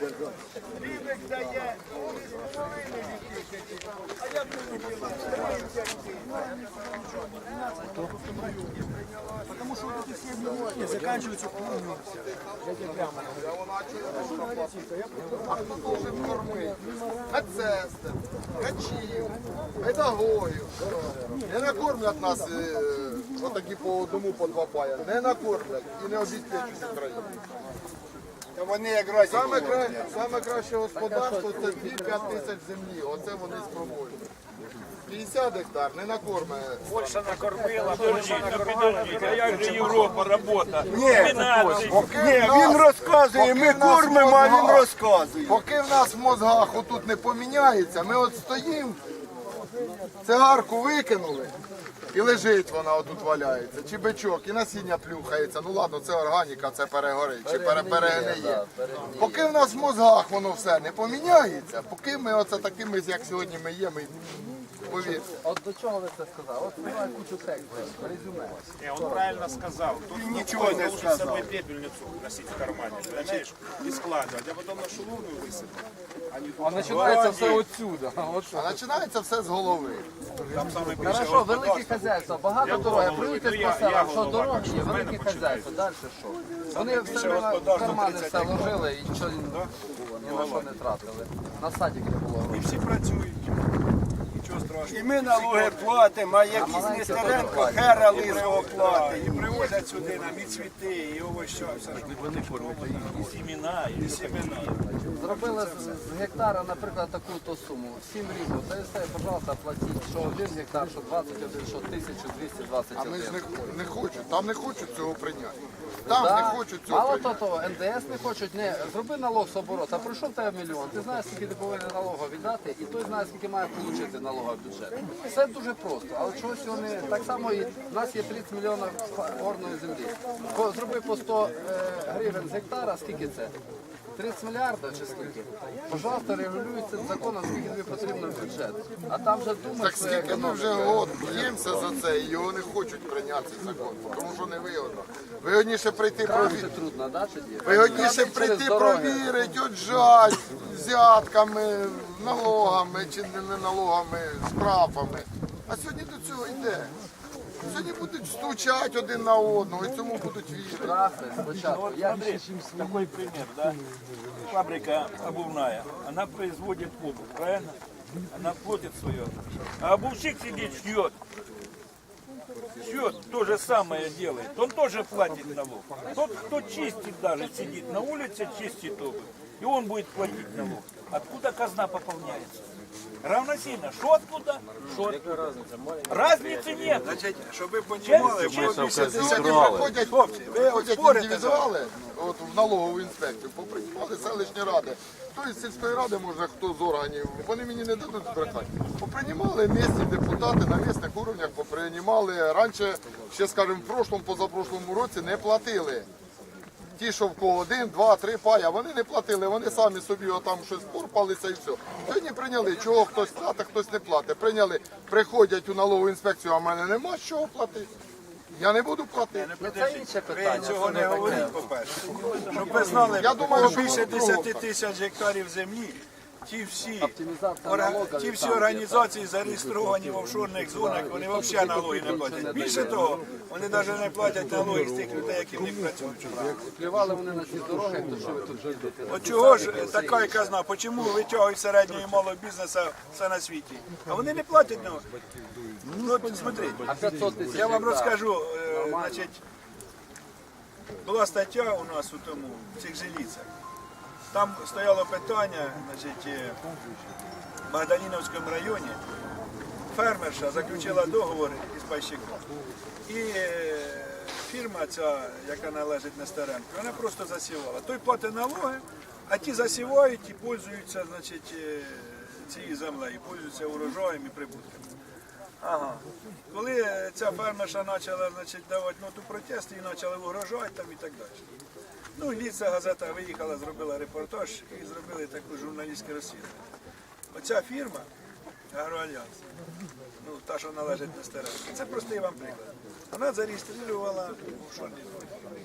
Рівник дає, вони з половиною тисячі. А я буду делать 30 Потому что вот эти все миллионы заканчиваются полностью. А хто должен кормити? Медсестер, качів, педагогів. Не накормлять нас е, отакі по одному, по два пая. Не накормлять і не обезпечують країну. Вони якраз Саме, кра... Саме краще господарство це 2-5 тисяч землі. Оце вони спроможні. 50 гектар не накорме. Польща накормила, Польща накормила. А як же Європа, робота? Ні. Ні, він розказує, ми кормимо, а він розказує. Поки в нас в мозгах отут не поміняється, ми от стоїмо, цигарку викинули і лежить вона отут валяється, чи бичок, і насіння плюхається. Ну ладно, це органіка, це перегорить, чи пере- перегниє. Поки в нас в мозгах воно все не поміняється, поки ми оце такими, як сьогодні ми є, ми повірте. От до чого ви це сказали? От немає кучу тексту, резюме. Ні, він правильно сказав. Тут нічого не лучше з сказав. собою пепельницю носити в кармані, знаєш, і складувати, а потім на шулуну висипати. А не тут. А починається все отсюда. От що. А починається все з голови. Там Хорошо, великі хазяйства, багато дороги. головою, Приїдьте то з я- посела, що дороги є, великі хазяйства. Далі що? Вони все в кармани все ложили і нічого ні на що не тратили. На садик не було І всі працюють. І ми налоги платимо, а якийсь Нестеренко хера лисого платить. І привозять сюди нам і цвіти, і овоща, все вони кормять. І сімена, і сімена. Зробили з, з гектара, наприклад, таку то суму. 7 рівно. Та і все, пожалуйста, платіть. Що один гектар, що 21, що 1221. А ми ж не, не хочуть, там не хочуть цього прийняти. Там Да. не хочуть цього Мало прийняти. того, НДС не хочуть, не, зроби налог з обороту, а прийшов тебе мільйон, ти знаєш, скільки ти повинен налогу віддати, і той знає, скільки має отримати налога в бюджету. Все дуже просто, але чогось вони, так само і в нас є 30 мільйонів горної землі. Зроби по 100 е, гривень з гектара, скільки це? 30 мільярдів чи скільки? Пожалуйста, регулюється законом, скільки тобі потрібно в бюджет. А там вже думаєш, Так скільки ми вже год б'ємося за це, і його не хочуть прийняти цей закон, тому що не вигодно. Вигодніше прийти провірити. трудно, да, тоді? Вигодніше Через прийти дороги. провірити, отжать, взятками, налогами чи не налогами, штрафами. А сьогодні до цього йде. Сьогодні будуть стучати один на одного і цьому будуть вірити. Я Смотри, такой пример, да? Фабрика обувная, она производит обувь, правильно? Она платит свое. А обувщик сидит, шьет. Шьет, то же самое делает. Он тоже платит налог. Тот, кто чистит даже, сидит на улице, чистит обувь. И он будет платить налог. Откуда казна пополняется? Равносильно. Что откуда? Что откуда? Разницы нет. Значить, щоб ви Чим- розуміли, чим- Сьогодні приходять, приходять індивідуали от, в налогову інспекцію, поприймали селищні ради. Тобто з сільської ради, може, хто з органів, вони мені не дадуть збрехати. Поприймали місні депутати на місних уровнях, поприймали. Раніше, ще скажімо, в прошлому, позапрошлому році не платили. Ті, що в кого один, два, три пая, вони не платили, вони самі собі отам щось порпалися і все. Сьогодні прийняли, чого хтось платить, хтось не платить. Прийняли, приходять у налогову інспекцію, а в мене нема з чого платити. Я не буду платити. Ну, це інше питання. цього не говоріть, по-перше. Щоб ви знали, Я думаю, що більше воно кругом 10 тисяч гектарів землі, ті всі, орга- ті всі організації зареєстровані в офшорних зонах, вони взагалі налоги не платять. Більше того, вони навіть не платять налоги з тих людей, які в них працюють. Плювали вони на ці дороги, то що ви тут їздите? От чого ж така казна, чому витягують середнього і малого бізнесу все на світі? А вони не платять налоги. Ну, от смотрите, А 500 тисяч я вам гектар. розкажу, е, значить, була стаття у нас у тому, в цих жиліцях. Там стояло питання, значить, е, в Богданівському районі фермерша заключила договор із пайщиком. І е, фірма ця, яка належить Нестеренку, вона просто засівала. Той платить налоги, а ті засівають і пользуються, значить, е, цією землею, пользуються урожаєм і прибутками. Ага. Коли ця фермерша почала значить, давати ноту протесту і почали угрожати там і так далі. Ну, Ліця газета виїхала, зробила репортаж і зробили таку журналістське розслідування. Оця фірма Агроальянс, ну, та, що належить на Нестеренко, це простий вам приклад. Вона зареєструвала офшорні зони.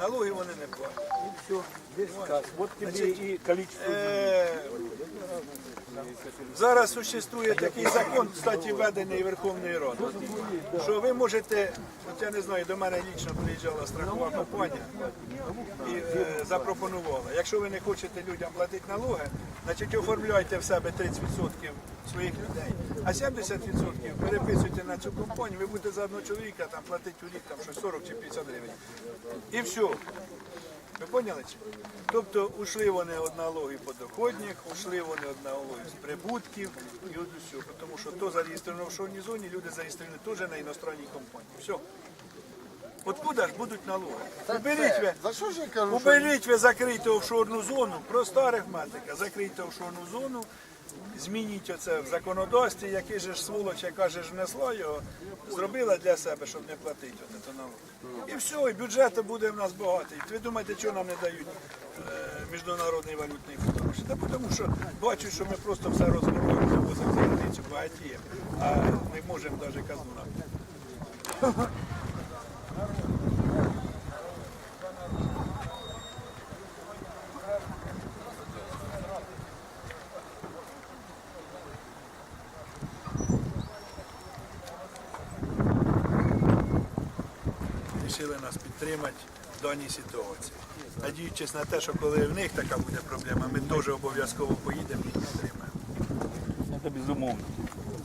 Налоги вони не платять. Вот тебе и количество. Е, Зараз существує такий закон, кстати, введений Верховною Радою, що ви можете, от я не знаю, до мене лічно приїжджала страхова компанія і е, запропонувала, якщо ви не хочете людям платити налоги, значить оформляйте в себе 30% своїх людей, а 70% переписуйте на цю компанію, ви будете за одного чоловіка там платити у рік там, щось 40 чи 50 гривень. І все. Ви поняли? Тобто ушли вони від налогів подоходних, ушли вони від налогів з прибутків і от усього. Тому що то зареєстровано в офшорній зоні, люди зареєстровані теж на іностранній компанії. Все. Откуда ж будуть налоги? Уберіть ви, За що ж я кажу, уберіть ви закрийте офшорну зону, проста арифметика, закрийте офшорну зону, змініть оце в законодавстві, який же ж сволоч, яка ж внесла його, зробила для себе, щоб не платити от налог. І все, і бюджет буде в нас багатий. Ви думаєте, чого нам не дають е, міжнародний валютний фонд? Та тому що бачать, що ми просто все розмовляємо, завозимо за границю, багатіємо, а не можемо навіть казну нам. Рішили нас підтримати в даній ситуації. Надіючись на те, що коли в них така буде проблема, ми теж обов'язково поїдемо і підтримаємо. Это безумовно.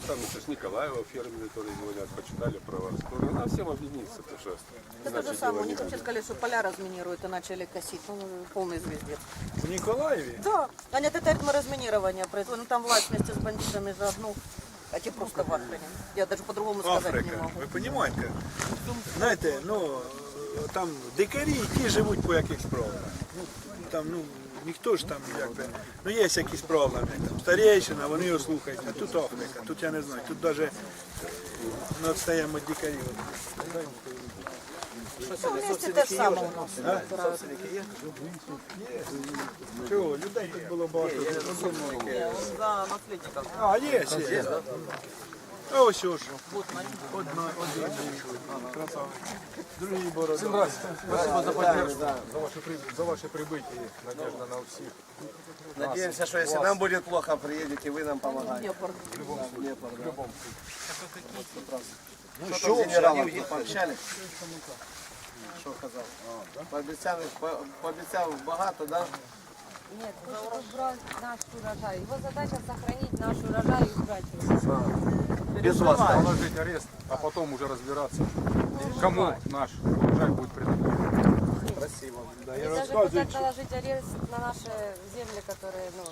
Там это ж Николаева фермеры, которые звонят, почитали про вас. Тоже надо всем объединиться, пожалуйста. Это то же самое. У них вообще сказали, что поля разминируют и начали косить. Ну, полный звездец. В Ніколаєві Да. Они от этого разминирования производят. Ну, там власть вместе с бандитами заодно. а те просто в Африке. Я даже по-другому сказать не Африка. могу. Ви розумієте? Знаєте, ну там дикарі ті живуть по якихось правилах. Ну, там, ну, ніхто ж там якби. Ну є якісь проблеми. Там старейшина, вони його слухають. А тут Африка, тут я не знаю, тут навіть ми відстаємо від дикарів. Ну, те же самое у нас. Чого? Людей тут було багато. А, є, є. А ось що ж. Одна, один. Красавець. Другий борода. Надеемся, что если нам будет плохо, приедете, вы нам помогаете. Ну что, с генералом тут пообщались? Що казав? Пообіцяв, по- пообіцяв багато, да? Нет, просто убрать наш урожай. Его задача сохранить наш урожай и убрать его. Без вас. так? Положить арест, а потом уже разбираться, кому наш урожай будет принадлежать. Красиво. И даже хотят наложить арест на наши земли, которые, ну,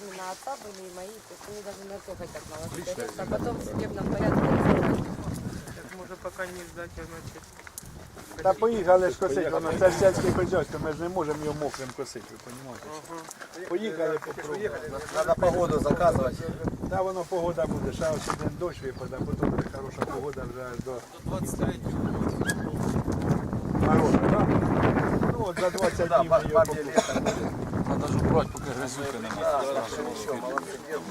именно отца были и мои. То есть они даже на то хотят наложить арест, а потом в судебном порядке разобраться. Та поїхали ж косити, воно це ж сільське хозяйство, ми ж не можемо його мокрим косити, ви розумієте? Поїхали попробуємо. Треба погоду заказувати. Та воно погода буде, ще ось один дощ випаде, потім буде хороша погода вже аж до 23 Хороша, так? Ну от за 20 днів ми його покупимо. Ж брати, поки. Да, делают.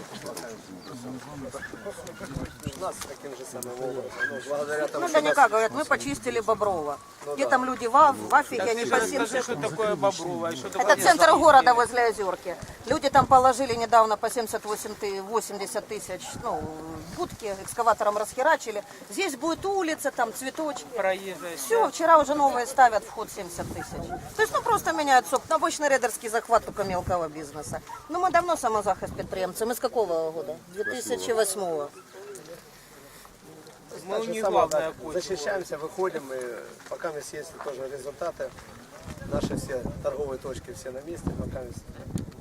У нас таким же самым образом. Ну, тому, Ну, наверняка говорят, мы почистили Боброва. Где там люди в, в Афике, они по 70... Что такое что такое Это центр города возле Озерки. Люди там положили недавно по 78 ты- 80 тысяч, ну, будки, экскаватором расхерачили. Здесь будет улица, там цветочки. проезжая? Все, вчера уже новые ставят вход 70 тысяч. То есть, ну, просто меняют СОП. Ну, обычный рейдерский захват только мелкого бизнеса. Ну, мы давно самозахист предприемцы. Мы с какого года? 2008 -го. Мы не главное защищаемся, выходим, и пока у нас есть тоже результаты, наши все торговые точки все на месте, пока, у нас-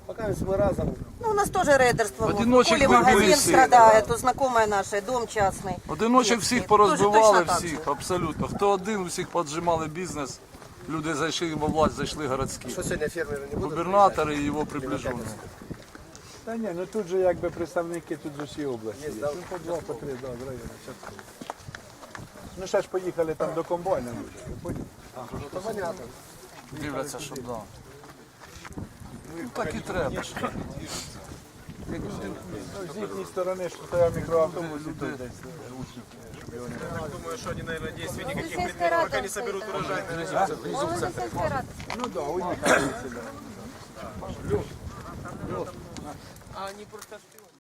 пока у нас мы разом Ну, у нас тоже рейдерство. Вот. Одиночек Коли выбили магазин все. страдает, у знакомой нашей, дом частный. Одиночок Детский. всіх Тоже порозбивали, точно так же. всіх, абсолютно. Хто один, усіх поджимали бізнес. Люди зайшли во власть, зайшли городські. Что сегодня фермеры не будут? Губернатор і його приближені. Та ні, ну тут же якби представники тут з усієї області. Є, Ну, по два, по три, да, з району. частково. Ну ще ж поїхали там до комбайна. ви поняли? Дивляться, щоб да. Ну, так і треба. З їхньої сторони, що стояв мікроавтобус, і тут десь е, учнів, щоб його не Возле сельской рады пока не соберут урожай. Ну да, у них разница, да.